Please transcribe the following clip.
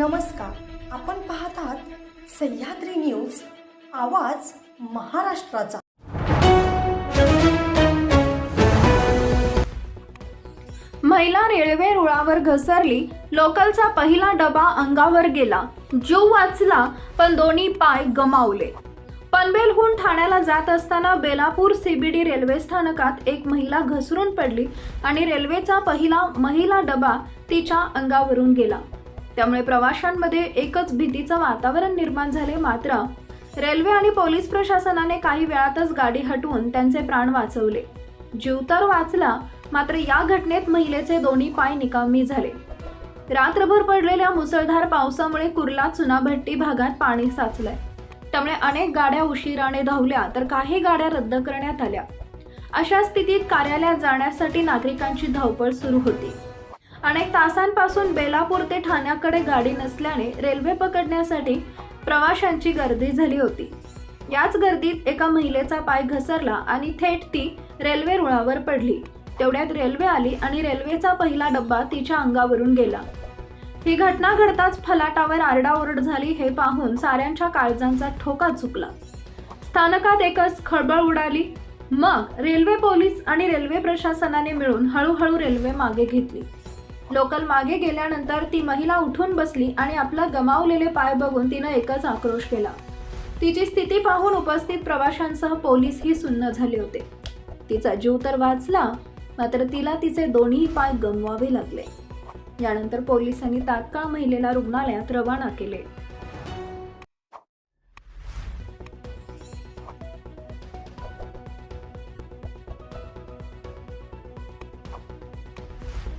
नमस्कार. आपण पाहत आहात सह्याद्री न्यूज आवाज महाराष्ट्राचा. महिला रेल्वे रुळावर घसरली लोकलचा पहिला डबा अंगावर गेला. जीव वाचला पण दोन्ही पाय गमावले. पनवेलहून ठाण्याला जात असताना बेलापूर सीबीडी रेल्वे स्थानकात एक महिला घसरून पडली आणि रेल्वेचा पहिला महिला डबा तिच्या अंगावरून गेला. त्यामुळे प्रवाशांमध्ये एकच भीतीचं वातावरण निर्माण झाले मात्र रेल्वे आणि पोलीस प्रशासनाने काही वेळातच गाडी हटवून त्यांचे प्राण वाचवले. जीव तर वाचला मात्र या घटनेत महिलेचे दोन्ही पाय निकामी झाले. रात्रभर पडलेल्या मुसळधार पावसामुळे कुर्ला चुनाभट्टी भागात पाणी साचलंय. त्यामुळे अनेक गाड्या उशिराने धावल्या तर काही गाड्या रद्द करण्यात आल्या. अशा स्थितीत कार्यालयात जाण्यासाठी नागरिकांची धावपळ सुरू होती. अनेक तासांपासून बेलापूर ते ठाण्याकडे गाडी नसल्याने रेल्वे पकडण्यासाठी प्रवाशांची गर्दी झाली होती. याच गर्दीत एका महिलेचा पाय घसरला आणि थेट ती रेल्वे रुळावर पडली. तेवढ्यात रेल्वे आली आणि रेल्वेचा पहिला डब्बा तिच्या अंगावरून गेला. ही घटना घडताच फलाटावर आरडाओरड झाली हे पाहून साऱ्यांच्या काळजांचा ठोका चुकला. स्थानकात एकच खळबळ उडाली. मग रेल्वे पोलीस आणि रेल्वे प्रशासनाने मिळून हळूहळू रेल्वे मागे घेतली. लोकल मागे गेल्यानंतर ती महिला उठून बसली आणि आपला गमावलेले पाय बघून तिनं एकच आक्रोश केला. तिची स्थिती पाहून उपस्थित प्रवाशांसह पोलीसही सुन्न झाले होते. तिचा जीव तर वाचला मात्र तिला तिचे दोन्ही पाय गमवावे लागले. यानंतर पोलिसांनी तात्काळ महिलेला रुग्णालयात रवाना केले.